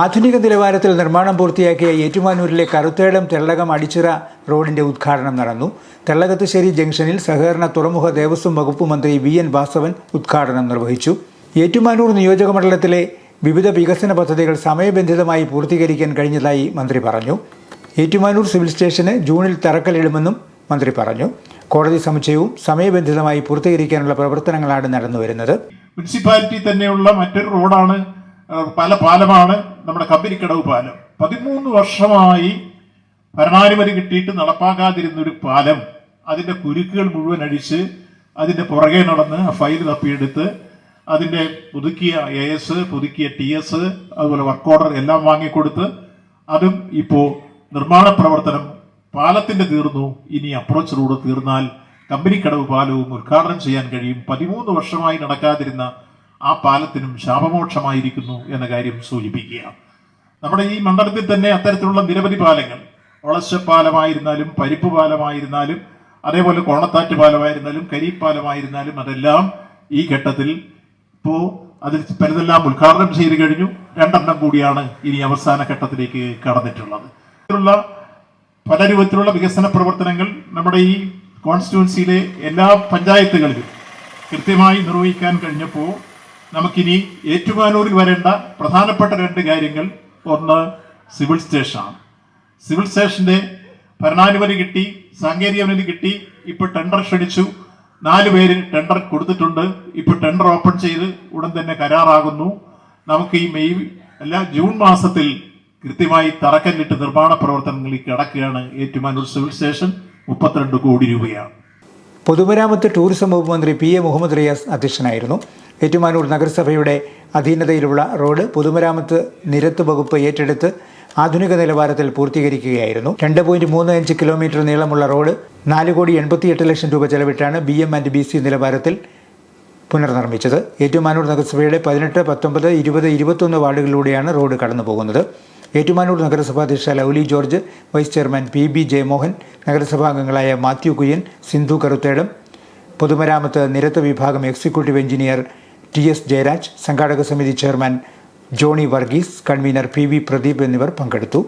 ആധുനിക നിലവാരത്തിൽ നിർമ്മാണം പൂർത്തിയാക്കിയ ഏറ്റുമാനൂരിലെ കറുത്തേടം തെള്ളകം അടിച്ചിറ റോഡിന്റെ ഉദ്ഘാടനം നടന്നു. തെള്ളകത്തുശ്ശേരി ജംഗ്ഷനിൽ സഹകരണ തുറമുഖ ദേവസ്വം വകുപ്പ് മന്ത്രി വി എൻ വാസവൻ ഉദ്ഘാടനം നിർവഹിച്ചു. ഏറ്റുമാനൂർ നിയോജകമണ്ഡലത്തിലെ വിവിധ വികസന പദ്ധതികൾ സമയബന്ധിതമായി പൂർത്തീകരിക്കാൻ കഴിഞ്ഞതായി മന്ത്രി പറഞ്ഞു. ഏറ്റുമാനൂർ സിവിൽ സ്റ്റേഷന് ജൂണിൽ തറക്കല്ലിടുമെന്നും മന്ത്രി പറഞ്ഞു. കോടതി സമുച്ചയവും സമയബന്ധിതമായി പൂർത്തീകരിക്കാനുള്ള പ്രവർത്തനങ്ങളാണ് നടന്നുവരുന്നത്. മുനിസിപ്പാലിറ്റി തന്നെയുള്ള മറ്റൊരു റോഡാണ് പല പാലമാണ്. നമ്മുടെ കമ്പനിക്കടവ് പാലം. പതിമൂന്ന് വർഷമായി ഭരണാനുമതി കിട്ടിയിട്ട് നടപ്പാക്കാതിരുന്ന ഒരു പാലം അതിന്റെ കുരുക്കുകൾ മുഴുവൻ അഴിച്ച് അതിന്റെ പുറകെ നടന്ന് ആ ഫയൽ തപ്പിയെടുത്ത് അതിന്റെ പുതുക്കിയ എ എസ് പുതുക്കിയ ടി എസ് അതുപോലെ വർക്ക് ഓർഡർ എല്ലാം വാങ്ങിക്കൊടുത്ത് അതും ഇപ്പോൾ നിർമ്മാണ പ്രവർത്തനം പാലത്തിന്റെ തീർന്നു. ഇനി അപ്രോച്ച് റോഡ് തീർന്നാൽ കമ്പനിക്കടവ് പാലവും ഉദ്ഘാടനം ചെയ്യാൻ കഴിയും. പതിമൂന്ന് വർഷമായി നടക്കാതിരുന്ന ആ പാലത്തിനും ശാപമോക്ഷമായിരിക്കുന്നു എന്ന കാര്യം സൂചിപ്പിക്കുക. നമ്മുടെ ഈ മണ്ഡലത്തിൽ തന്നെ അത്തരത്തിലുള്ള നിരവധി പാലങ്ങൾ ഒളശപ്പാലമായിരുന്നാലും പരിപ്പ് പാലമായിരുന്നാലും അതേപോലെ കോണത്താറ്റ് പാലമായിരുന്നാലും കരിപ്പാലമായിരുന്നാലും അതെല്ലാം ഈ ഘട്ടത്തിൽ ഇപ്പോൾ അതിൽ പലതെല്ലാം ഉദ്ഘാടനം ചെയ്ത് കഴിഞ്ഞു. രണ്ടെണ്ണം കൂടിയാണ് ഇനി അവസാന ഘട്ടത്തിലേക്ക് കടന്നിട്ടുള്ളത്. ഇതിലുള്ള പല രൂപത്തിലുള്ള വികസന പ്രവർത്തനങ്ങൾ നമ്മുടെ ഈ കോൺസ്റ്റിറ്റ്യുവൻസിയിലെ എല്ലാ പഞ്ചായത്തുകളിലും കൃത്യമായി നിർവഹിക്കാൻ കഴിഞ്ഞപ്പോൾ നമുക്കിനി ഏറ്റുമാനൂരിൽ വരേണ്ട പ്രധാനപ്പെട്ട രണ്ട് കാര്യങ്ങൾ. ഒന്ന് സിവിൽ സ്റ്റേഷനാണ്. സിവിൽ സ്റ്റേഷന്റെ ഭരണാനുമതി കിട്ടി സാങ്കേതിക അനുമതി കിട്ടി ഇപ്പോൾ ടെൻഡർ ക്ഷണിച്ചു. നാല് പേര് ടെൻഡർ കൊടുത്തിട്ടുണ്ട്. ഇപ്പോൾ ടെൻഡർ ഓപ്പൺ ചെയ്ത് ഉടൻ തന്നെ കരാറാകുന്നു. നമുക്ക് ഈ മെയ് അല്ല ജൂൺ മാസത്തിൽ കൃത്യമായി തറക്കല്ലിട്ട് നിർമ്മാണ പ്രവർത്തനങ്ങളിൽ കിടക്കുകയാണ് ഏറ്റുമാനൂർ സിവിൽ സ്റ്റേഷൻ. മുപ്പത്തിരണ്ട് കോടി രൂപയാണ്. പൊതുമരാമത്ത് ടൂറിസം വകുപ്പ് മന്ത്രി പി എ മുഹമ്മദ് റിയാസ് അധ്യക്ഷനായിരുന്നു. ഏറ്റുമാനൂർ നഗരസഭയുടെ അധീനതയിലുള്ള റോഡ് പൊതുമരാമത്ത് നിരത്ത് വകുപ്പ് ഏറ്റെടുത്ത് ആധുനിക നിലവാരത്തിൽ പൂർത്തീകരിക്കുകയായിരുന്നു. രണ്ട് പോയിന്റ് മൂന്ന് അഞ്ച് കിലോമീറ്റർ നീളമുള്ള റോഡ് നാല് കോടി എൺപത്തിയെട്ട് ലക്ഷം രൂപ ചെലവിട്ടാണ് B M and B C നിലവാരത്തിൽ പുനർനിർമ്മിച്ചത്. ഏറ്റുമാനൂർ നഗരസഭയുടെ പതിനെട്ട് പത്തൊമ്പത് ഇരുപത് ഇരുപത്തൊന്ന് വാർഡുകളിലൂടെയാണ് റോഡ് കടന്നു പോകുന്നത് ഏറ്റുമാനൂർ നഗരസഭാ അധ്യക്ഷ Lovely George vice chairman P B Jayamohan നഗരസഭാ അംഗങ്ങളായ മാത്യു കുര്യൻ സിന്ധു കറുത്തേടം പൊതുമരാമത്ത് നിരത്ത് വിഭാഗം executive engineer T S Jayaraj സംഘാടക സമിതി chairman Johny Varghese convener P V Pradeep എന്നിവർ പങ്കെടുത്തു.